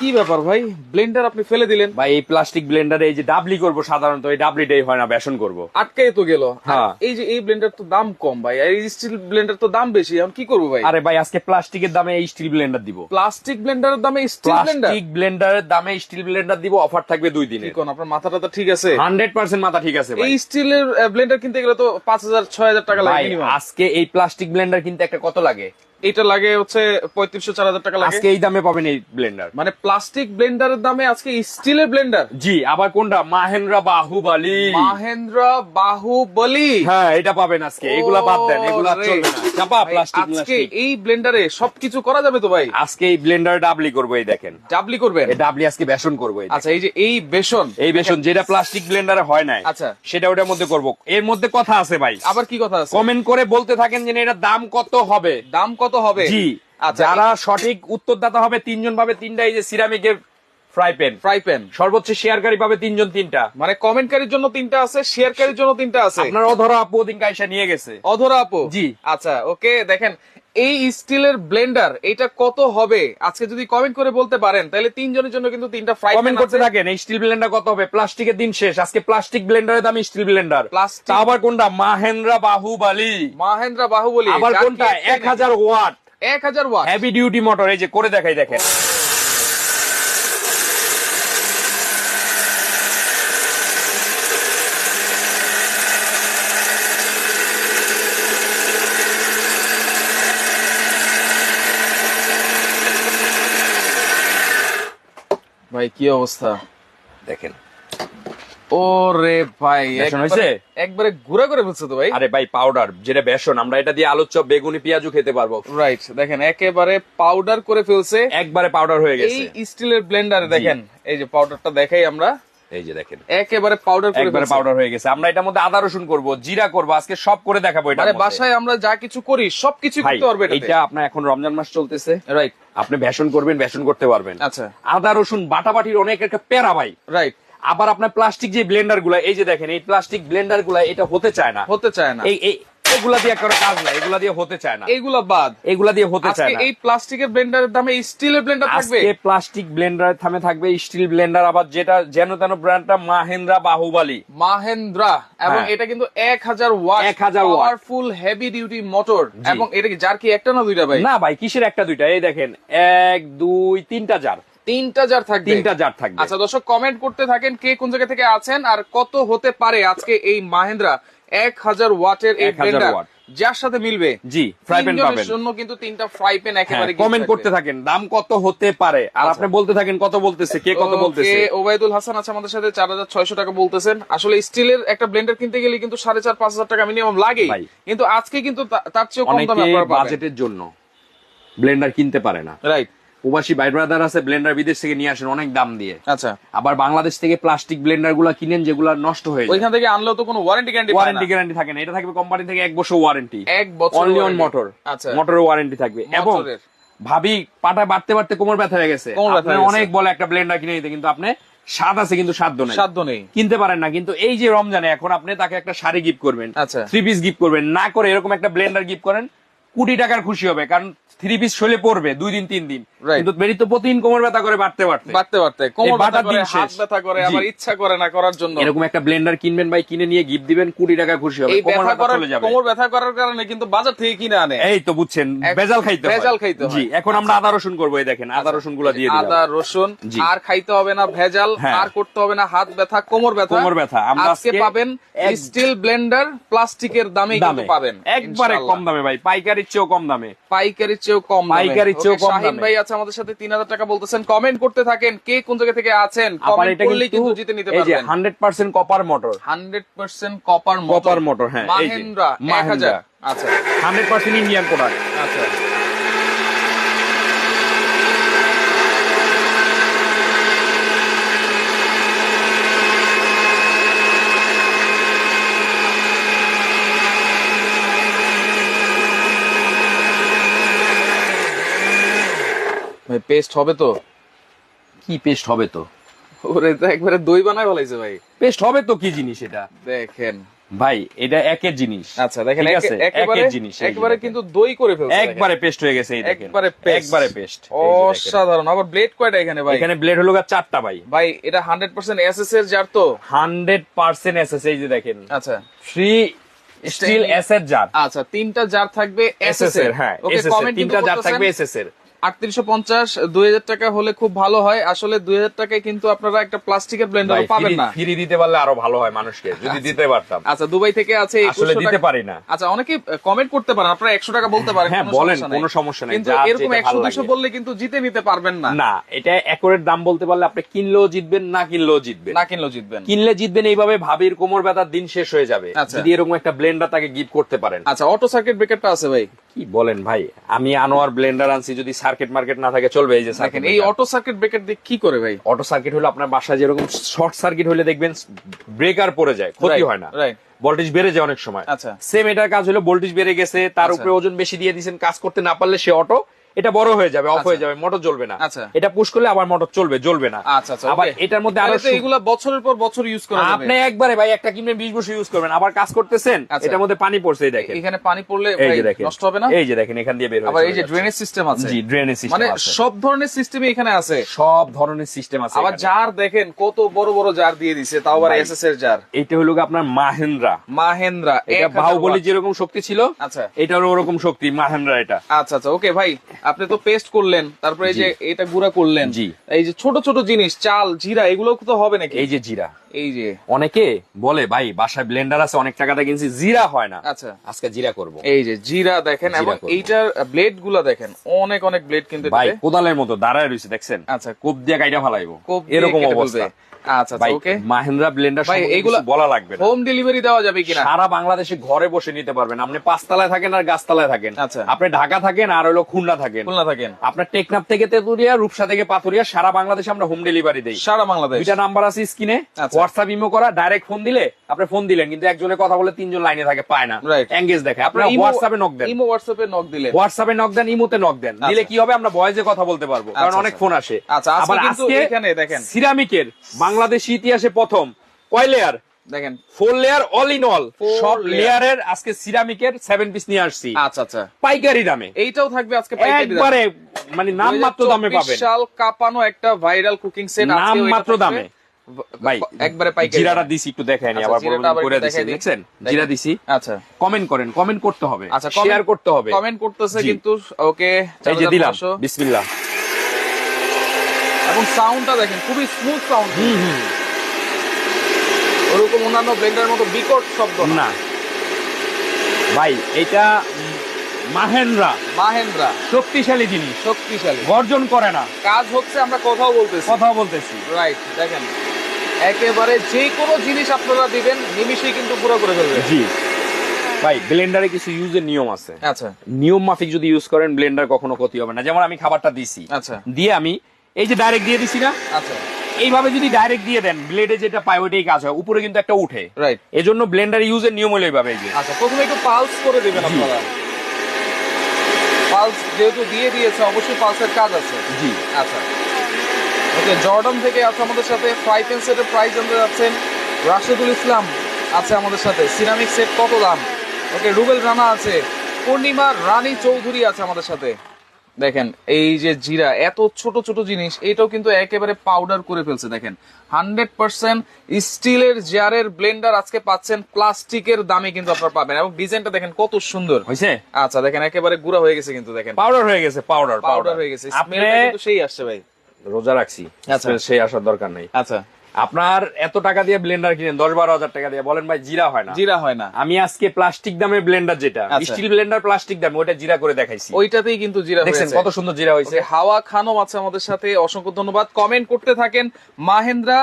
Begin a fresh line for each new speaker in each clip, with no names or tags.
কি ব্যাপার ভাই? ব্লেন্ডার আপনি ফেলে দিলেন।
ভাই এই প্লাস্টিক ব্লেন্ডারে এই যে ডাবলি করব সাধারণত এই ডাবলিটাই হয় না বেসন করব।
আটকাই তো গেল।
হ্যাঁ।
এই যে এই ব্লেন্ডার তো দাম কম ভাই আর এই স্টিল ব্লেন্ডার তো দাম বেশি এখন কি করব ভাই?
আরে ভাই আজকে প্লাস্টিকের দামে এই স্টিল ব্লেন্ডার দিব।
প্লাস্টিক ব্লেন্ডারের দামে স্টিল ব্লেন্ডার
প্লাস্টিক ব্লেন্ডারের দামে স্টিল ব্লেন্ডার দিব অফার থাকবে দুই দিনে
কোন আপনার মাথাটা তো ঠিক আছে?
হান্ড্রেড পার্সেন্ট মাথা ঠিক আছে ভাই।
এই স্টিলের ব্লেন্ডার কিনতে গেলে তো পাঁচ হাজার ছয় হাজার টাকা লাগে
আজকে এই প্লাস্টিক ব্লেন্ডার কিনতে একটা কত লাগে?
এটা লাগে হচ্ছে পঁয়ত্রিশশো চার হাজার টাকা লাগে।
আজকে এই দামে পাবেন এই ব্লেন্ডার
মানে প্লাস্টিক ব্লেন্ডারের দামে আজকে স্টিলের ব্লেন্ডার
জি আবার কোনটা? মাহেন্দ্রা বাহুবালি।
মাহেন্দ্র বাহুবলি।
হ্যাঁ এটা পাবেন আজকে। এগুলা বাদ দেন এগুলা চলবে না। চাপা প্লাস্টিক
আজকে এই ব্লেন্ডারে সবকিছু করা যাবে তো ভাই?
আজকে এই ব্লেন্ডার ডাবলি করব এই দেখেন।
ডাবলি করবেন?
এই ডাবলি আজকে বেসন করব এই
আচ্ছা এই যে এই বেসন।
এই বেসন যেটা প্লাস্টিক ব্লেন্ডারে হয় নাই
আচ্ছা।
সেটা ওটার মধ্যে করব। এর মধ্যে কথা আছে ভাই।
আবার কি কথা আছে?
কমেন্ট করে বলতে থাকেন যে এটার দাম কত হবে?
দাম কত হবে।
জি।
আচ্ছা
যারা সঠিক উত্তরদাতা হবে তিনজন পাবে তিনটা এই যে সিরামিকের ফ্রাই প্যান
ফ্রাই প্যান
সর্বোচ্চ শেয়ারকারী পাবে তিনজন তিনটা।
মানে কমেন্টকারীর জন্য তিনটা আছে শেয়ারকারীর জন্য তিনটা আছে?
আপনার অধরা আপু ওদিন কাইসা নিয়ে গেছে।
অধরা আপু?
জি।
আচ্ছা ওকে দেখেন এই স্টিলের ব্লেন্ডার এটা কত হবে? আজকে যদি কমেন্ট করে বলতে পারেন তাহলে তিনজনের জন্য কিন্তু তিনটা ফ্রাই
কমেন্ট করতে থাকেন এই স্টিল ব্লেন্ডার কত হবে? প্লাস্টিকের দিন শেষ। আজকে প্লাস্টিক ব্লেন্ডারের দাম স্টিল ব্লেন্ডার প্লাস্টিক আবার কোনটা? মাহেন্দ্রা বাহুবালি।
মাহেন্দ্রা বাহুবলি।
আবার কোনটা? এক হাজার ওয়াট।
এক হাজার ওয়াট।
হেভি ডিউটি মোটর এই যে করে দেখাই দেখেন।
ভাই কি অবস্থা?
দেখেন।
ওরে ভাই একবারে- ঘুরা করে ফেলছে তো ভাই।
আরে ভাই পাউডার যেটা বেসন আমরা এটা দিয়ে আলুর চপ বেগুনি পেঁয়াজু খেতে পারব।
রাইট দেখেন একেবারে পাউডার করে ফেলছে।
একবারে পাউডার হয়ে
এই
গেছে
স্টিলের ব্লেন্ডারে দেখেন এই যে পাউডারটা দেখাই আমরা।
এই যে দেখেন।
একেবারে পাউডার করে
একবারে পাউডার হয়ে গেছে। আমরা এটার মধ্যে আদা রসুন করব জিরা করব আজকে সব করে দেখাবো এটা
মানে বাসায় আমরা যা কিছু করি সবকিছু করতে পারবে
এটা আপনার এখন রমজান মাস চলতেছে।
রাইট
আপনি বেসন করবেন বেসন করতে পারবেন।
আচ্ছা।
আদা রসুন বাটাবাটির অনেক একটা প্যারা ভাই।
রাইট
আবার আপনার প্লাস্টিক যে ব্লেন্ডারগুলা এই যে দেখেন এই প্লাস্টিক ব্লেন্ডারগুলা এটা হতে চায় না।
হতে চায় না।
এই এগুলা দিয়ে কাজ না এগুলা দিয়ে হতে চায় না।
বাদ।
এগুলা দিয়ে হতে চায় না।
এই প্লাস্টিকের ব্লেন্ডারের দামে স্টিলের ব্লেন্ডার থাকবে?
আজকে প্লাস্টিক ব্লেন্ডার থামে থাকবে স্টিল ব্লেন্ডার আবার যেটা যেন তেন ব্র্যান্ডটা মাহেন্দ্রা বাহুবালি।
মাহেন্দ্রা এবং
হ্যাঁ।
এটা কিন্তু এক হাজার watt
1000 watt।
Powerful heavy duty motor এবং এটা কি কি একটা না দুইটা ভাই?
না ভাই কিসের একটা দুইটা? এই দেখেন এক দুই তিনটা জার
তিনটা জার থাকবে?
তিনটা জার থাকবে।
আচ্ছা দর্শক কমেন্ট করতে থাকেন কে কোন জায়গা থেকে আছেন আর কত হতে পারে আজকে এই মাহেন্দ্রা। এক হাজার ওয়াটের
1000
ব্লেন্ডার
watt।
যার সাথে মিলবে
জি ফ্রাই প্যান পাবেন।
জন্য কিন্তু তিনটা ফ্রাই প্যান একেবারে
কমেন্ট করতে থাকেন দাম কত হতে পারে? আর আপনি বলতে থাকেন কত বলতেছে কে কত বলতেছে?
ওবায়দুল হাসান আছে আমাদের সাথে চার হাজার ছয়শো টাকা বলতেছেন। আসলে স্টিলের একটা ব্লেন্ডার কিনতে গেলে কিন্তু সাড়ে চার পাঁচ হাজার টাকা মিনিমাম লাগে। কিন্তু আজকে কিন্তু তার চেয়েও কম দামে আপনারা পাবেন।
বাজেটের জন্য ব্লেন্ডার কিনতে পারে না।
রাইট
প্রবাসী ভাই ব্রাদার আছে ব্লেন্ডার বিদেশ থেকে নিয়ে আসেন অনেক দাম দিয়ে।
আচ্ছা।
আবার বাংলাদেশ থেকে প্লাস্টিক ব্লেন্ডারগুলা কিনেন যেগুলা নষ্ট হয়ে যায়।
ওইখান থেকে আনলেও তো কোনো ওয়ারেন্টি গ্যারান্টি
ওয়ারেন্টি গ্যারান্টি থাকে না এটা থাকবে কোম্পানি থেকে এক বছর ওয়ারেন্টি
এক বছর
অনলি অন মোটর
আচ্ছা।
মোটরের ওয়ারেন্টি থাকবে। এবং ভাবি পাটা বাড়তে বাড়তে কোমর ব্যথা হয়ে গেছে।
গেছে।
অনেক বলে একটা ব্লেন্ডার কিনে দিতে কিন্তু আপনি স্বাদ আছে কিন্তু সাধ্য নেই।
সাধ্য নেই।
কিনতে পারেন না কিন্তু এই যে রমজানে এখন আপনি তাকে একটা শাড়ি গিফট করবেন।
আচ্ছা।
থ্রি পিস গিফট করবেন। না করে এরকম একটা ব্লেন্ডার গিফট করেন কোটি টাকার খুশি হবে কারণ থ্রি পিস শোলে পড়বে দুই দিন তিন দিন। কিন্তু মেরি তো প্রতিদিন কোমর ব্যথা করে বাড়তে বাড়তে।
বাড়তে বাড়তে। কোমর ব্যথা করে হাত ব্যথা করে। আবার ইচ্ছা করে না করার জন্য।
এরকম একটা ব্লেন্ডার কিনবেন ভাই কিনে নিয়ে গিফট দিবেন কোটি টাকা খুশি হবে কোমর
ব্যথা
চলে যাবে।
কোমর ব্যথা করার কারণে কিন্তু বাজার থেকে কিনে আনে।
এই তো বুঝছেন ভেজাল খাইতে হয়।
ভেজাল খাইতে হয়।
জি এখন আমরা আদা রসুন করব এই দেখেন আদা রসুনগুলা দিয়ে
আদা রসুন আর খাইতে হবে না ভেজাল
হ্যাঁ।
আর করতে হবে না হাত ব্যথা কোমর ব্যথা।
কোমর ব্যথা। আমরা
আজকে পাবেন স্টিল ব্লেন্ডার প্লাস্টিকের দামে কিন্তু পাবেন
একবারে কম দামে ভাই পাইকারির চেয়েও কম দামে।
পাইকারির চেয়েও কম
পাইকারির চেয়েও কম
শাহিন
দামে।
ভাই আছে আমাদের সাথে তিন হাজার টাকা বলতেছেন। কমেন্ট করতে থাকেন কে কোন জায়গা থেকে আছেন। কমেন্ট করলে কিন্তু জিতে নিতে
এই যে
পারবেন।
Hundred percent copper motor
hundred percent copper
copper motor হ্যাঁ, এই যে,
মাহেন্দ্রা আচ্ছা।
হান্ড্রেড পার্সেন্ট ইন্ডিয়ান প্রোডাক্ট
আচ্ছা। পেস্ট হবে তো?
কি পেস্ট হবে তো?
ওরে তো একবারে দই বানায় বলাইছে ভাই।
পেস্ট হবে তো কি জিনিস এটা?
দেখেন।
ভাই এটা একের জিনিস।
আচ্ছা দেখেন একেবারে
একের জিনিস
একবারে কিন্তু দই করে ফেলছে
একবারে পেস্ট হয়ে গেছে এই দেখেন।
একবারে।
একবারে পেস্ট।
অসাধারণ। আবার ব্লেড কয়টা এখানে ভাই?
এখানে ব্লেড হলো গা চারটা ভাই।
ভাই এটা হান্ড্রেড পার্সেন্ট এসএস এর জার তো?
হান্ড্রেড পার্সেন্ট এসএস এই যে দেখেন।
আচ্ছা।
ফ্রি স্টিল এসের জার
আচ্ছা তিনটা জার থাকবে এসএস
এসএস এর হ্যাঁ
ওকে
এসএস
কমেন্ট
তিনটা জার থাকবে এসএস এর।
আটত্রিশশো পঞ্চাশ দুই হাজার টাকা হলে খুব ভালো হয়। আসলে দুই হাজার টাকায় কিন্তু আপনারা একটা প্লাস্টিকের ব্লেন্ডার পাবেন না।
ফ্রি দিতে পারলে আরও ভালো হয় মানুষকে যদি দিতে পারতাম।
আচ্ছা দুবাই থেকে আছে
আসলে দিতে পারি না।
আচ্ছা অনেকে কমেন্ট করতে পারেন আপনারা একশো টাকা বলতে পারেন
হ্যাঁ বলেন কোনো সমস্যা নাই
কিন্তু এরকম একশো
ভালো
দুশো বললে কিন্তু জিতে নিতে পারবেন না।
না এটা দাম বলতে পারলে আপনি কিনলেও জিতবেন না কিনলেও জিতবেন।
না কিনলেও জিতবেন।
কিনলে জিতবেন এইভাবে ভাবির কোমর ব্যথার দিন শেষ হয়ে যাবে।
আচ্ছা।
যদি এরকম একটা ব্লেন্ডার তাকে গিফট করতে পারেন।
আচ্ছা অটো সার্কিট ব্রেকারটা আছে ভাই।
কি বলেন ভাই আমি আনোয়ার ব্লেন্ডার আনছি যদি সার্কিট মার্কেট না থাকে চলবে এই যে সার্কিট
এই অটো সার্কিট ব্রেকার দিয়ে কি করে ভাই
অটো সার্কিট হলো আপনার বাসায় যেরকম শর্ট সার্কিট হলে দেখবেন ব্রেকার পড়ে যায় ক্ষতি হয় না. ভোল্টেজ বেড়ে যায় অনেক সময়
আচ্ছা।
সেম এটার কাজ হলো ভোল্টেজ বেড়ে গেছে তার
আচ্ছা।
উপরে ওজন বেশি দিয়ে দিয়েছেন কাজ করতে না পারলে সে অটো এটা বড় হয়ে যাবে অফ
আচ্ছা।
হয়ে যাবে মোটর জ্বলবে না।
আচ্ছা।
এটা পুশ করলে আবার মোটর চলবে জ্বলবে না।
আচ্ছা
আবার এটার মধ্যে আরও
এগুলা বছরের পর বছর ইউজ করা
আপনি একবারে ভাই একটা কিনবেন বিশ বছর ইউজ করবেন। আবার কাজ করতেছেন। এটার মধ্যে পানি পড়ছে দেখেন।
এখানে পানি পড়লে ভাই নষ্ট হবে না?
এই যে দেখেন এখান দিয়ে বের
আবার এই যে ড্রেনেজ সিস্টেম আছে।
জি ড্রেনেজ সিস্টেম
মানে সব ধরনের সিস্টেমই এখানে আছে।
সব ধরনের সিস্টেম আছে
আবার। জার দেখেন কত বড় বড় জার দিয়ে দিছে তাও আবার। এসএস এর জার
এইটা হলো আপনার মাহেন্দ্রা।
মাহেন্দ্রা
এটা
1000
বাহুবলী। যেরকম শক্তি ছিল
আচ্ছা।
এটারও ওরকম শক্তি মাহেন্দ্রা এটা।
আচ্ছা আচ্ছা ওকে ভাই। আপনি তো পেস্ট করলেন তারপরে এই যে এটা গুঁড়া করলেন
জি।
এই যে ছোট ছোট জিনিস চাল জিরা এগুলো তো হবে নাকি?
এই যে জিরা।
এই যে
অনেকে বলে ভাই বাসায় ব্লেন্ডার আছে অনেক টাকাটা কিনছি জিরা হয় না।
আচ্ছা।
আজকে জিরা করব।
এই যে জিরা দেখেন এবং এইটার ব্লেডগুলা দেখেন অনেক অনেক ব্লেড কিন্তু
ভাই কোদালের মতো দাঁড়ায় রয়েছে দেখছেন?
আচ্ছা।
কোপ দিয়ে কাইটা ফালাইবো। এরকম অবস্থা।
আচ্ছা আচ্ছা ওকে
মাহেন্দ্রা ব্লেন্ডার
ভাই,
সম্পর্কে বলা লাগবে
হোম ডেলিভারি দেওয়া যাবে কিনা?
সারা বাংলাদেশে ঘরে বসে নিতে পারবেন। আপনি পাঁচতলায় থাকেন আর গাছতলায় থাকেন।
আচ্ছা।
আপনি ঢাকা থাকেন আর হলো খুলনা থাকেন।
খুলনা থাকেন।
আপনার টেকনাফ থেকে তেতুরিয়া রূপসা থেকে পাথুরিয়া সারা বাংলাদেশে আমরা হোম ডেলিভারি দেই।
সারা বাংলাদেশ।
দুইটা নাম্বার আছে স্ক্রিনে।
আচ্ছা।
হোয়াটসঅ্যাপ ইমো করা ডাইরেক্ট ফোন দিলে আপনি ফোন দিলেন কিন্তু একজনের কথা বলে তিনজন লাইনে থাকে পায় না। এঙ্গেজ দেখে। আপনার হোয়াটসঅ্যাপে নক দেন।
ইমো হোয়াটসঅ্যাপে নক দিলে
হোয়াটসঅ্যাপে নক দেন ইমোতে নক দেন। দিলে কি হবে? আমরা ভয়েসে কথা বলতে পারব কারণ
আচ্ছা,
অনেক
আচ্ছা।
ফোন আসে।
আচ্ছা, আজকে এখানে দেখেন।
সিরামিকের বাংলাদেশি ইতিহাসে প্রথম কয় লেয়ার
দেখেন।
Four layer all in all সব লেয়ারের আজকে সিরামিকের সেভেন পিস নিয়ে আসছি।
আচ্ছা আচ্ছা।
পাইকারি দামে।
এইটাও থাকবে আজকে পাইকারি দামে।
একবারে মানে নাম মাত্র দামে
2024
পাবেন
সাল কাপানো একটা ভাইরাল কুকিং সেট
নাম মাত্র দামে। ভাই
একবারে পাইকারি
জিরাটা দিছি একটু দেখায়নি
আচ্ছা,
আবার করে দিছি দেখছেন? জিরা দিছি?
আচ্ছা।
কমেন্ট করেন কমেন্ট করতে হবে।
আচ্ছা
শেয়ার করতে হবে।
কমেন্ট করতেছে কিন্তু ওকে
এই যে দিলাম বিসমিল্লাহ।
এবং সাউন্ডটা দেখেন খুবই স্মুথ সাউন্ড ওরকম অন্যান্য মতো বিকট শব্দ না।
না। ভাই এটা মাহেন্দ্রা।
মাহেন্দ্রা।
শক্তিশালী জিনিস।
শক্তিশালী।
গর্জন করে না।
কাজ হচ্ছে আমরা কথাও বলতেছি।
কথা বলতেছি।
রাইট দেখেন। একেবারে যে কোনো জিনিস আপনারা দিবেন নিমিশেই কিন্তু পুরো করে ফেলবে।
জি। ভাই ব্লেন্ডারে কিছু ইউজের নিয়ম আছে।
আচ্ছা।
নিয়ম মাফিক যদি ইউজ করেন ব্লেন্ডার কখনো ক্ষতি হবে না। যেমন আমি খাবারটা দিছি।
আচ্ছা।
দিয়ে আমি এই যে ডাইরেক্ট দিয়ে দিছি না
আচ্ছা।
এইভাবে যদি ডাইরেক্ট দিয়ে দেন ব্লেডে যেটা পায় ওইটাই কাজ হয় উপরে কিন্তু একটা উঠে।
রাইট
এজন্য ব্লেন্ডার ইউজের নিয়ম হলো এইভাবে এই যে।
আচ্ছা প্রথমে একটু পালস করে দিবেন আপনারা। পালস যেহেতু দিয়ে দিয়েছে অবশ্যই পালসের কাজ আছে।
জি।
আচ্ছা। ওকে জর্ডন থেকে আছে আমাদের সাথে ফ্রাই প্যান সেটের প্রাইস জানতে যাচ্ছেন রাশেদুল ইসলাম আছে আমাদের সাথে। সিরামিক সেট কত দাম? ওকে রুবেল রানা আছে। পূর্ণিমা রানী চৌধুরী আছে আমাদের সাথে। দেখেন এই যে জিরা এত ছোট ছোট জিনিস এটাও কিন্তু একেবারে পাউডার করে ফেলছে দেখেন। হান্ড্রেড পার্সেন্ট স্টিলের জারের ব্লেন্ডার আজকে পাচ্ছেন প্লাস্টিকের দামে কিন্তু আপনারা পাবেন। এবং ডিজাইনটা দেখেন কত সুন্দর।
হয়েছে
আচ্ছা দেখেন একেবারে গুঁড়া হয়ে গেছে কিন্তু দেখেন।
পাউডার হয়ে গেছে পাউডার
পাউডার হয়ে গেছে। সেই আসছে ভাই।
রোজা রাখছি
আচ্ছা।
সেই আসার দরকার নাই।
আচ্ছা।
আপনার এত টাকা দিয়ে ব্লেন্ডার কিনেন দশ বারো হাজার টাকা দিয়ে বলেন ভাই জিরা হয় না।
জিরা হয় না।
আমি আজকে প্লাস্টিক দামে ব্লেন্ডার যেটা। স্টিল ব্লেন্ডার প্লাস্টিক দামে ওটা জিরা করে দেখাইছি।
ওইটাতেই কিন্তু জিরা
দেখছেন কত সুন্দর জিরা হয়েছে।
হাওয়া খানম আছে আমাদের সাথে অসংখ্য ধন্যবাদ। কমেন্ট করতে থাকেন মাহেন্দ্রা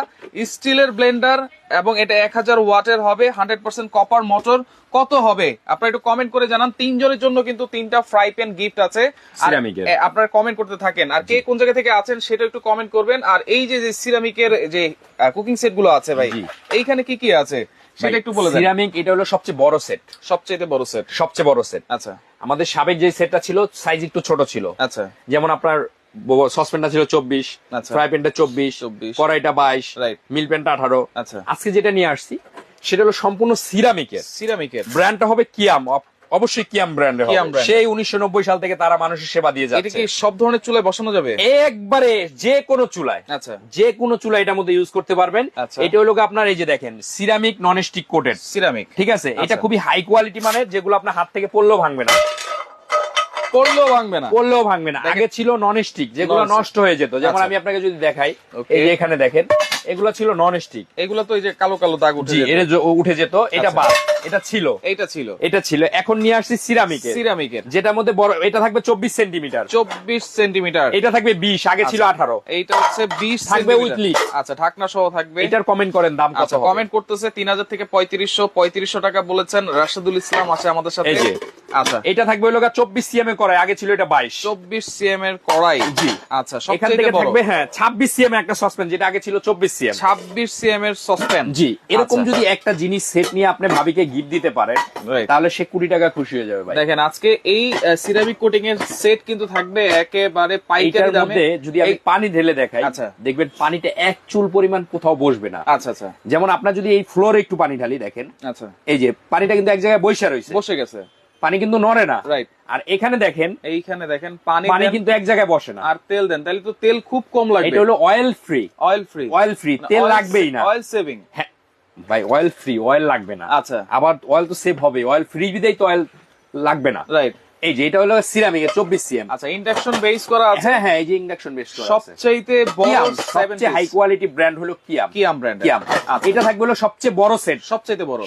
স্টিলের ব্লেন্ডার এবং এটা এক হাজার ওয়াটের হবে হান্ড্রেড পার্সেন্ট কপার মোটর কত হবে? আপনারা একটু কমেন্ট করে জানান। তিনজনের জন্য কিন্তু তিনটা ফ্রাই প্যান গিফট আছে। আর। আপনারা কমেন্ট করতে থাকেন। আর কে কোন জায়গা থেকে আছেন সেটা একটু কমেন্ট করবেন। আর এই যে সিরামিকের যে কুকিং সেটগুলো আছে ভাই এইখানে কি কি আছে? সেটা একটু বলে দেন।
সিরামিক এটা হলো সবচেয়ে বড় সেট
সবচেয়ে বড় সেট
সবচেয়ে বড় সেট
আচ্ছা।
আমাদের সাবেক যে সেটটা ছিল সাইজ একটু ছোট ছিল।
আচ্ছা।
যেমন আপনার সসপেনটা ছিল চব্বিশ
আচ্ছা।
ফ্রাই প্যানটা চব্বিশ
24
কড়াইটা বাইশ. মিল প্যানটা আঠারো।
আচ্ছা।
আজকে যেটা নিয়ে আসছি সেটা হলো সম্পূর্ণ সিরামিকের।
সিরামিকের।
ব্র্যান্ডটা হবে কিয়াম। অবশ্যই কিয়াম ব্র্যান্ডের হবে। সেই উনিশশো নব্বই সাল থেকে তারা মানুষের সেবা দিয়ে
এটা
যাচ্ছে।
কি সব ধরনের চুলায় বসানো যাবে?
একবারে যে কোনো চুলায়।
আচ্ছা।
যে কোনো চুলা এটার মধ্যে ইউজ করতে পারবেন।
আচ্ছা।
এটা হলো আপনার এই যে দেখেন ceramic non stick coated
ceramic.
ঠিক আছে? এটা
আচ্ছা।
খুবই হাই কোয়ালিটি মানের যেগুলো আপনার হাত থেকে পড়লেও ভাঙবে না।
পড়লেও ভাঙবে না।
পড়লেও ভাঙবে না। আগে ছিল নন স্টিক যেগুলো নষ্ট হয়ে যেত। যেমন
আচ্ছা।
আমি আপনাকে যদি দেখাই এই এখানে দেখেন। এগুলো ছিল নন স্টিক
এগুলো তো এই যে কালো কালো দাগ উঠে যেত।
এটা যে- উঠে যেত এটা
আচ্ছা।
এটা ছিল।
এইটা ছিল।
এটা ছিল। এখন নিয়ে আসছি সিরামিকের।
সিরামিকের।
যেটার মধ্যে বড় এটা থাকবে চব্বিশ সেন্টিমিটার।
চব্বিশ সেন্টিমিটার।
এটা থাকবে বিশ আগে ছিল
আচ্ছা।
আঠারো।
এইটা হচ্ছে বিশ
থাকবে lid।
আচ্ছা ঢাকনা সহ থাকবে।
এটার কমেন্ট করেন দাম কত
আচ্ছা কমেন্ট করতেছে তিন হাজার থেকে পঁয়ত্রিশশো পঁয়ত্রিশশো টাকা বলেছেন রাশেদুল ইসলাম আছে আমাদের সাথে। আচ্ছা।
এটা থাকবে হলো চব্বিশ সিএম এ করে আগে ছিল এটা বাইশ।
চব্বিশ সিএম এর কড়াই।
জি।
আচ্ছা
এখান থেকে থাকবে হ্যাঁ ছাব্বিশ সিএম একটা সসপেন যেটা আগে ছিল চব্বিশ সিএম
ছাব্বিশ সিএম এর সসপ্যান
জি এরকম
আচ্ছা।
যদি একটা জিনিস সেট নিয়ে আপনি ভাবিকে গিফট দিতে
Right.
তাহলে সে কুড়ি টাকা খুশি হয়ে যাবে ভাই।
দেখেন আজকে এই সিরামিক কোটিং এর সেট কিন্তু থাকবে একেবারে পাইকারি দামে।
যদি আমি পানি ঢেলে দেখাই
আচ্ছা।
দেখবেন পানিটা এক চুল পরিমাণ কোথাও বসবে না।
আচ্ছা আচ্ছা।
যেমন আপনার যদি এই ফ্লোরে একটু পানি ঢালি দেখেন
আচ্ছা।
এই যে পানিটা কিন্তু এক জায়গায় বৈশা রয়েছে।
বসে গেছে।
পানি কিন্তু নড়ে না।
রাইট
আর এখানে দেখেন
এইখানে দেখেন পানি
পানি কিন্তু এক জায়গায় বসে না।
আর তেল দেন তাহলে তো তেল খুব কম লাগবে।
এটা হলো oil free
oil free
oil free তেল লাগবেই না।
অয়েল সেভিং
হ্যাঁ ভাই অয়েল ফ্রি অয়েল লাগবে না।
আচ্ছা।
আবার অয়েল তো সেভ হবে অয়েল ফ্রি বিদেই তো অয়েল লাগবে না।
রাইট
এই যে এটা হলো সিরামিক চব্বিশ সিএম
আচ্ছা ইন্ডাকশন বেস করা আছে?
হ্যাঁ হ্যাঁ এই যে ইন্ডাকশন বেস করা
সবচাইতে বড়
সবচেয়ে হাই কোয়ালিটি ব্র্যান্ড হলো কিয়াম।
কিয়াম ব্র্যান্ড
কিয়াম।
আচ্ছা।
এটা থাকবে হলো সবচেয়ে বড় সেট
সবচেয়ে বড়।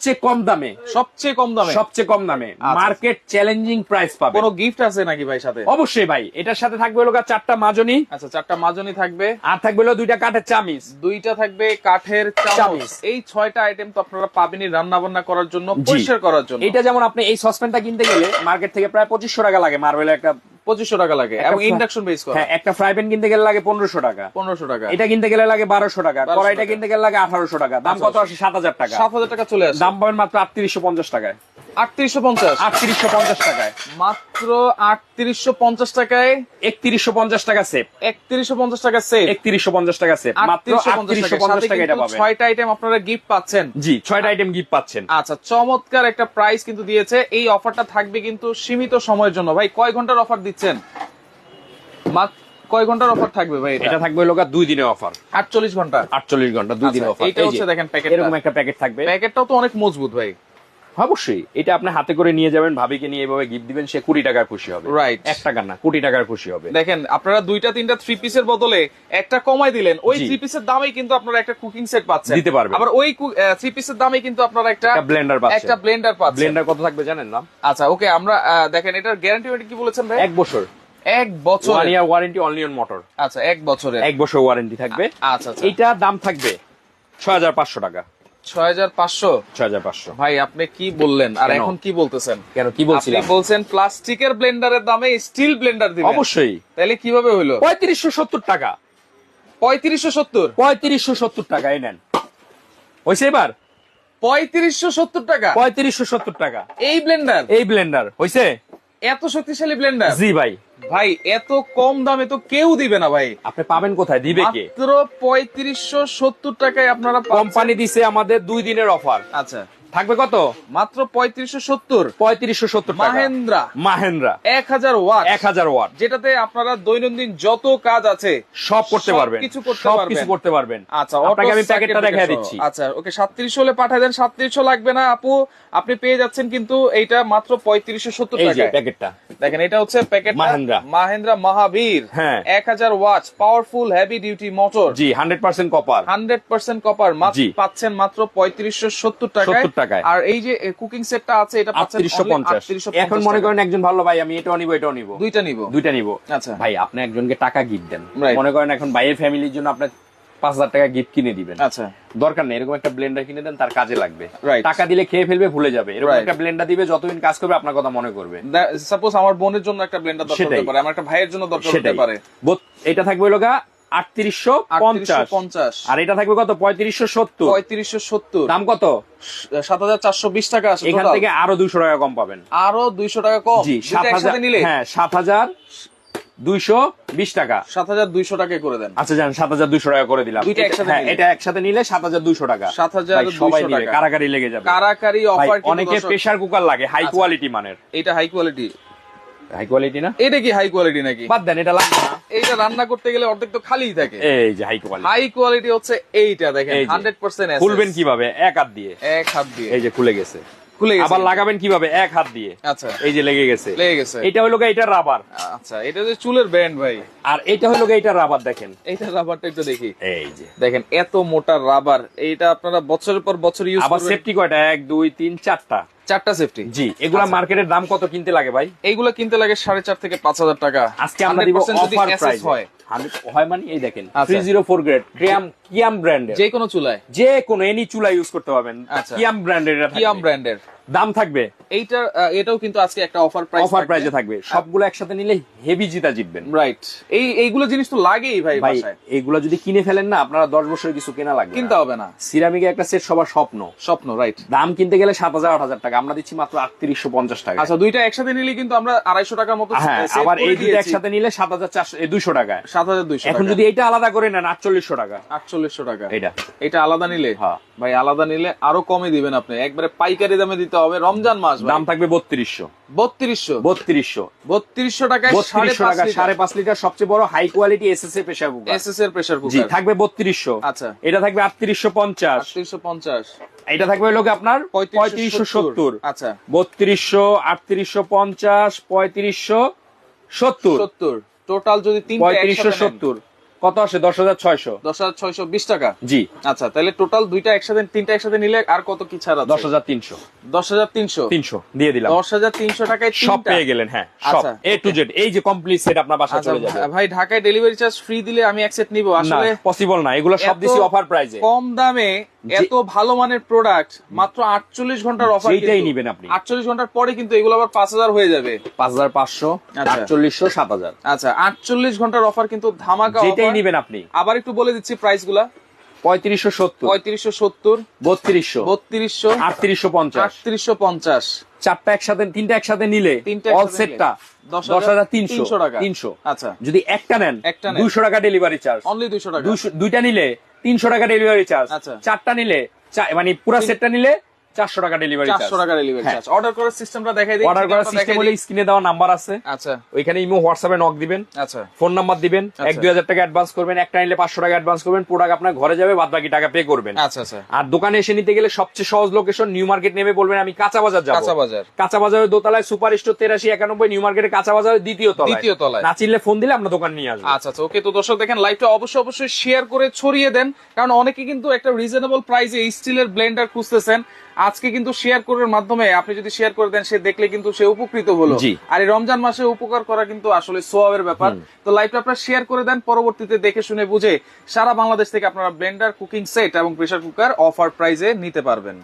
সবচেয়ে কম দামে।
সবচেয়ে কম দামে?
সবচেয়ে কম দামে। মার্কেট চ্যালেঞ্জিং প্রাইস পাবে।
কোনো গিফট আছে নাকি ভাই সাথে?
অবশ্যই ভাই। এটার সাথে থাকবে হলো চারটা মাজনি।
আচ্ছা চারটা মাজনি থাকবে।
আর থাকবে হলো দুইটা কাঠের চামিচ।
দুইটা থাকবে কাঠের চামচ। এই ছয়টা আইটেম তো আপনারা পাবেনই রান্না বান্না করার জন্য পরিষ্কার করার জন্য।
এটা যেমন আপনি এই সসপ্যানটা কিনতে গেলে মার্কেট থেকে প্রায় পঁচিশশো টাকা লাগে মার্বেলের একটা
পঁচিশশো টাকা লাগে এবং ইন্ডাকশন বেস করা
একটা ফ্রাই প্যান কিনতে গেলে লাগে পনেরোশো টাকা।
পনেরোশো টাকা।
এটা কিনতে গেলে লাগে বারোশো টাকা
1200
কড়াইটা কিনতে গেলে লাগে আঠারোশো টাকা দাম কত আসে সাত হাজার টাকা।
সাত হাজার টাকা চলে আসে।
দাম পাবেন মাত্র আটত্রিশশো পঞ্চাশ টাকায়।
আটত্রিশশো পঞ্চাশ।
আটত্রিশশো পঞ্চাশ টাকায়।
মাত্র আটত্রিশশো পঞ্চাশ টাকায়
একত্রিশশো পঞ্চাশ টাকা
একত্রিশশো পঞ্চাশ টাকা
একত্রিশশো পঞ্চাশ টাকা
আটত্রিশশো পঞ্চাশ টাকা।
এটা পাবেন।
ছয়টা আইটেম আপনারা গিফট পাচ্ছেন।
জি ছয়টা আইটেম গিফট পাচ্ছেন।
আচ্ছা চমৎকার একটা প্রাইস কিন্তু দিয়েছে। এই অফারটা থাকবে কিন্তু সীমিত সময়ের জন্য। ভাই কয় ঘণ্টার অফার দিচ্ছেন? মাত্র কয় ঘণ্টার অফার থাকবে ভাই এটা?
এটা থাকবে লোকা দুই দিনের অফার
আটচল্লিশ ঘণ্টা।
আটচল্লিশ ঘণ্টা দুই দিনের
আচ্ছা,
অফার
এইটা হচ্ছে দেখেন প্যাকেট
এরকম একটা প্যাকেট থাকবে।
প্যাকেটটাও তো অনেক মজবুত ভাই।
অবশ্যই এটা আপনি হাতে করে নিয়ে যাবেন ভাবিকে নিয়ে এভাবে গিফট দিবেন সে কুড়ি টাকার খুশি হবে।
Right.
এক টাকা না কোটি টাকার খুশি হবে।
দেখেন আপনারা দুইটা তিনটা থ্রি পিসের বদলে একটা কমাই দিলেন ওই। থ্রি পিসের দামেই কিন্তু আপনারা একটা কুকিং সেট পাচ্ছেন।
দিতে পারবেন।
আবার ওই থ্রি পিসের দামে কিন্তু আপনারা একটা
ব্লেন্ডার পাচ্ছেন।
একটা ব্লেন্ডার পাচ্ছেন।
ব্লেন্ডার কত থাকবে জানেন না
আচ্ছা ওকে আমরা দেখেন এটার গ্যারান্টি কি বলেছেন ভাই?
এক বছর।
এক বছর
one year warranty only on motor
আচ্ছা এক বছরের।
এক বছর ওয়ারেন্টি থাকবে।
আচ্ছা আচ্ছা।
এইটা দাম থাকবে ছয় হাজার পাঁচশো টাকা।
ভাই আপনি কি বললেন? আর এখন কি বলতেছেন?
কেন? কি
আপনি বলছেন প্লাস্টিকের ব্লেন্ডারের দামে স্টিল ব্লেন্ডার দিবেন।
অবশ্যই।
তাহলে কীভাবে হইল?
পঁয়ত্রিশশো সত্তর টাকা।
পঁয়ত্রিশশো সত্তর?
পঁয়ত্রিশশো সত্তর টাকা এই নেন। হয়েছে এবার?
পঁয়ত্রিশশো সত্তর টাকা?
পঁয়ত্রিশশো সত্তর টাকা।
এই ব্লেন্ডার?
এই ব্লেন্ডার। হয়েছে
এত শক্তিশালী ব্লেন্ডার
জি ভাই।
ভাই এত কম দামে তো কেউ দিবে না ভাই।
আপনি পাবেন কোথায়? দিবে কে?
মাত্র পঁয়ত্রিশশো সত্তর টাকায় আপনারা
কোম্পানি দিছে আমাদের দুই দিনের অফার
আচ্ছা।
থাকবে কত?
মাত্র পঁয়ত্রিশশো সত্তর।
পঁয়ত্রিশশো সত্তর
মাহেন্দ্রা।
মাহেন্দ্রা।
এক হাজার ওয়াট।
এক হাজার ওয়াট।
যেটাতে আপনারা দৈনন্দিন যত কাজ আছে
সব করতে পারবেন।
কিছু করতে পারবেন।
কিছু করতে পারবেন।
আচ্ছা
আপনাকে আমি প্যাকেটটা দিচ্ছি।
আচ্ছা ওকে সাতত্রিশ হলে পাঠায় দেন। সাতত্রিশশো লাগবে না আপু। আপনি পেয়ে যাচ্ছেন কিন্তু এইটা মাত্র পঁয়ত্রিশশো সত্তর
এই যে
টাকা
প্যাকেটটা।
দেখেন এটা হচ্ছে প্যাকেট
মাহেন্দ্রা।
মাহেন্দ্রা মহাবীর।
হ্যাঁ।
এক হাজার watt powerful heavy duty motor
জি hundred percent copper
hundred percent copper
জি।
পাচ্ছেন মাত্র পঁয়ত্রিশশো সত্তর টাকায়।
70 টাকায়।
আর এই যে কুকিং সেটটা আছে এটা পাচ্ছেন
আটত্রিশশো
3850
এখন মনে করেন একজন ভালো ভাই আমি এটাও নিবো এটাও নিবো।
দুইটা নিব?
দুইটা নিবো।
আচ্ছা।
ভাই আপনি একজনকে টাকা গিফট দেন। মনে করেন এখন ভাইয়ের ফ্যামিলির জন্য আপনার পাঁচ হাজার টাকা গিফট কিনে দিবেন।
আচ্ছা।
দরকার নেই এরকম একটা ব্লেন্ডার কিনে দেন তার কাজে লাগবে. টাকা দিলে খেয়ে ফেলবে ভুলে যাবে। এরকম একটা ব্লেন্ডার দিবে যতদিন কাজ করবে আপনার কথা মনে করবে।
সাপোজ আমার বোনের জন্য একটা ব্লেন্ডার দরকার। হতে পারে আমার একটা ভাইয়ের জন্য দরকার হতে পারে।
এটা থাকবে গা আটত্রিশশো পঞ্চাশ। আর এটা থাকবে কত? পঁয়ত্রিশশো সত্তর।
পঁয়ত্রিশশো সত্তর।
দাম কত?
সাত হাজার চারশো বিশ টাকা আছে
এখান থেকে আরও দুশো টাকা কম পাবেন।
আরও দুইশো টাকা কম।
জি সাত হাজার
নিলে?
হ্যাঁ সাত হাজার দুইশো বিশ টাকা।
সাত হাজার দুইশো টাকায় করে দেন।
আচ্ছা জান সাত হাজার দুইশো টাকা করে দিলাম।
দুইটা
এটা-
একসাথে
হ্যাঁ,
নিলে?
এটা একসাথে নিলে সাত হাজার দুইশো টাকা।
7,200
ভাই, সবাই নিবে, কারাকারি লেগে যাবে।
কারাকারি অফার
অনেকে প্রেসার কুকার লাগে হাই
আচ্ছা।
কোয়ালিটি মানের।
এটা হাই কোয়ালিটি
হাই কোয়ালিটি না?
এটা কি হাই কোয়ালিটি নাকি?
বাদ দেন এটা লাগবে না।
এইটা রান্না করতে গেলে অর্ধেক তো খালিই থাকে।
এই যে হাই কোয়ালিটি
হাই কোয়ালিটি হচ্ছে এইটা দেখেন
এই যে।
হান্ড্রেড পার্সেন্ট
খুলবেন কীভাবে? এক হাত দিয়ে।
এক হাত দিয়ে।
এই যে খুলে গেছে।
খুলে গেছে।
আবার লাগাবেন কীভাবে? এক হাত দিয়ে।
আচ্ছা।
এই যে লেগে গেছে।
লেগে গেছে।
এটা হলো এটা রাবার
আচ্ছা এটা যে চুলের ব্র্যান্ড ভাই।
আর এটা হলো এটা রাবার দেখেন।
এইটা রাবারটা একটু দেখি।
এই যে।
দেখেন এত মোটা রাবার এইটা আপনারা বছরের পর বছর ইউজ
আবার
করবেন।
সেফটি কয়টা? এক দুই তিন চারটা।
চারটা সেফটি
জি এগুলা
আচ্ছা।
মার্কেটের দাম কত কিনতে লাগে ভাই?
এইগুলো কিনতে লাগে সাড়ে চার থেকে পাঁচ হাজার টাকা।
আজকে আমরা দিব অফার প্রাইস
হয়।
হয় মানে এই দেখেন
আচ্ছা।
থ্রি জিরো ফোর গ্রেড কিয়াম কিয়াম ব্র্যান্ডের
যে কোনো চুলায়?
যে কোনো এনি চুলা ইউজ করতে পারবেন। কিয়াম ব্র্যান্ডের
কিয়াম ব্র্যান্ডের
দাম থাকবে।
এইটার এটাও কিন্তু আজকে একটা অফার প্রাইস
অফার প্রাইসে থাকবে। সবগুলো একসাথে নিলে হেভি জিতা জিতবেন।
রাইট এই এইগুলো জিনিস তো লাগেই ভাই
ভাই এইগুলা যদি কিনে ফেলেন না আপনারা দশ বছরের কিছু কেনা লাগবে
কিনতে হবে না।
সিরামিকের একটা সেট সবার স্বপ্ন।
স্বপ্ন রাইট
দাম কিনতে গেলে সাত হাজার আট হাজার টাকা। আমরা দিচ্ছি মাত্র আটত্রিশশো পঞ্চাশ টাকা।
আচ্ছা দুইটা একসাথে নিলে কিন্তু আমরা আড়াইশো টাকার মতো
হ্যাঁ আবার এই দুইটা একসাথে নিলে সাত হাজার চারশো দুইশো টাকায়।
সাত হাজার দুইশো
এখন যদি এইটা আলাদা করে নেন আটচল্লিশশো টাকা।
আটচল্লিশশো টাকা।
এটা
এটা আলাদা নিলে?
হ্যাঁ।
ভাই আলাদা নিলে আরও কমে দিবেন আপনি। একবারে পাইকারি দামে দিতে হবে। রমজান মাস
দাম থাকবে বত্রিশশো।
বত্রিশশো?
বত্রিশশো।
বত্রিশশো টাকায় সাড়ে
বত্রিশশো টাকা সাড়ে পাঁচ লিটার সবচেয়ে বড় high quality S S A pressure cooker
S S এর প্রেসার
জি
কুকার
থাকবে বত্রিশশো।
আচ্ছা।
এটা থাকবে আটত্রিশশো পঞ্চাশ।
আটত্রিশশো পঞ্চাশ।
এটা থাকবে লোক আপনার পঁয়ত্রিশশো সত্তর।
আচ্ছা।
বত্রিশশো আটত্রিশশো পঞ্চাশ পঁয়ত্রিশশো সত্তর।
সত্তর। টোটাল যদি তিনটা
পঁয়ত্রিশশো সত্তর। কত আসে? দশ হাজার ছয়শো।
দশ হাজার ছয়শো বিশ টাকা?
জি।
আচ্ছা তাহলে টোটাল দুইটা একসাথে তিনটা একসাথে নিলে আর কত কি ছাড়া
দশ হাজার তিনশো।
দশ হাজার তিনশো?
তিনশো দিয়ে দিলাম।
দশ হাজার তিনশো টাকায়
সব পেয়ে গেলেন হ্যাঁ সব। এ টু জেড এই যে কমপ্লিট সেট আপনার বাসায়
আচ্ছা,
চলে যাবে।
ভাই ঢাকায় ডেলিভারি চার্জ ফ্রি দিলে আমি এক সেট নিব। আসলে
পসিবল না এগুলো সব দিছি অফার প্রাইজে
কম দামে এত ভালো মানের প্রোডাক্ট মাত্র আটচল্লিশ ঘণ্টার অফার
যেইটাই নিবেন আপনি।
আটচল্লিশ ঘণ্টার পরে কিন্তু এগুলো আবার পাঁচ হাজার হয়ে যাবে।
পাঁচ হাজার পাঁচশো
আচ্ছা।
আটচল্লিশশো সাত হাজার।
আচ্ছা আটচল্লিশ ঘণ্টার অফার কিন্তু ধামাকা
যেটাই নিবেন আপনি।
আবার একটু বলে দিচ্ছি প্রাইসগুলা
পঁয়ত্রিশশো সত্তর।
পঁয়ত্রিশশো সত্তর।
বত্রিশশো।
বত্রিশশো।
আটত্রিশশো পঞ্চাশ।
আটত্রিশশো পঞ্চাশ।
চারটা একসাথে তিনটা একসাথে নিলে
তিনটা
অল সেটটা
দশ
দশ
হাজার
তিনশো।
টাকা।
তিনশো।
আচ্ছা।
যদি একটা নেন
একটা।
দুইশো টাকা ডেলিভারি চার্জ
অনলি দুইশো টাকা।
দুইটা নিলে তিনশো টাকা ডেলিভারি চার্জ
আচ্ছা।
চারটা নিলে মানে পুরো সেটটা নিলে চারশো টাকা ডেলিভারি চার্জ
টাকা ডেলিভারি। চার্জ অর্ডার করার সিস্টেমটা দেখাই দিই
অর্ডার করার সিস্টেম হলে স্ক্রিনে দেওয়া নাম্বার আছে।
আচ্ছা।
ওইখানে ইমো হোয়াটসঅ্যাপে নক দিবেন।
আচ্ছা।
ফোন নাম্বার দিবেন। এক
আচ্ছা।
দুই হাজার টাকা অ্যাডভান্স করবেন। একটা নিলে পাঁচশো টাকা অ্যাডভান্স করবেন। প্রোডাক্ট আপনার ঘরে যাবে বাদ বাকি টাকা পে করবেন।
আচ্ছা আচ্ছা।
আর দোকানে এসে নিতে গেলে সবচেয়ে সহজ লোকেশন নিউ মার্কেট নেমে বলবেন আমি কাঁচা বাজার যাব।
কাঁচা বাজার।
কাঁচা বাজারের দোতলায় সুপার স্টোর তেরাশি একানব্বই নিউ মার্কেটের কাঁচা বাজারের দ্বিতীয় তলায়।
দ্বিতীয় তলায়।
না চিনলে ফোন দিলে আমরা দোকান নিয়ে আসব।
আচ্ছা আচ্ছা। ওকে তো দর্শক দেখেন লাইভটা অবশ্যই অবশ্যই শেয়ার করে ছড়িয়ে দেন। কারণ অনেকে কিন্তু একটা রিজনেবল প্রাইসে স্টিলের ব্লেন্ডার খুঁজতেছেন। আজকে কিন্তু শেয়ার করার মাধ্যমে আপনি যদি শেয়ার করে দেন সে দেখলে কিন্তু সে উপকৃত হলো। আর এই রমজান মাসে উপকার করা কিন্তু আসলে সোয়াবের ব্যাপার। তো লাইভটা আপনারা শেয়ার করে দেন পরবর্তীতে দেখে শুনে বুঝে সারা বাংলাদেশ থেকে আপনারা ব্লেন্ডার কুকিং সেট এবং প্রেসার কুকার অফার প্রাইজে নিতে পারবেন।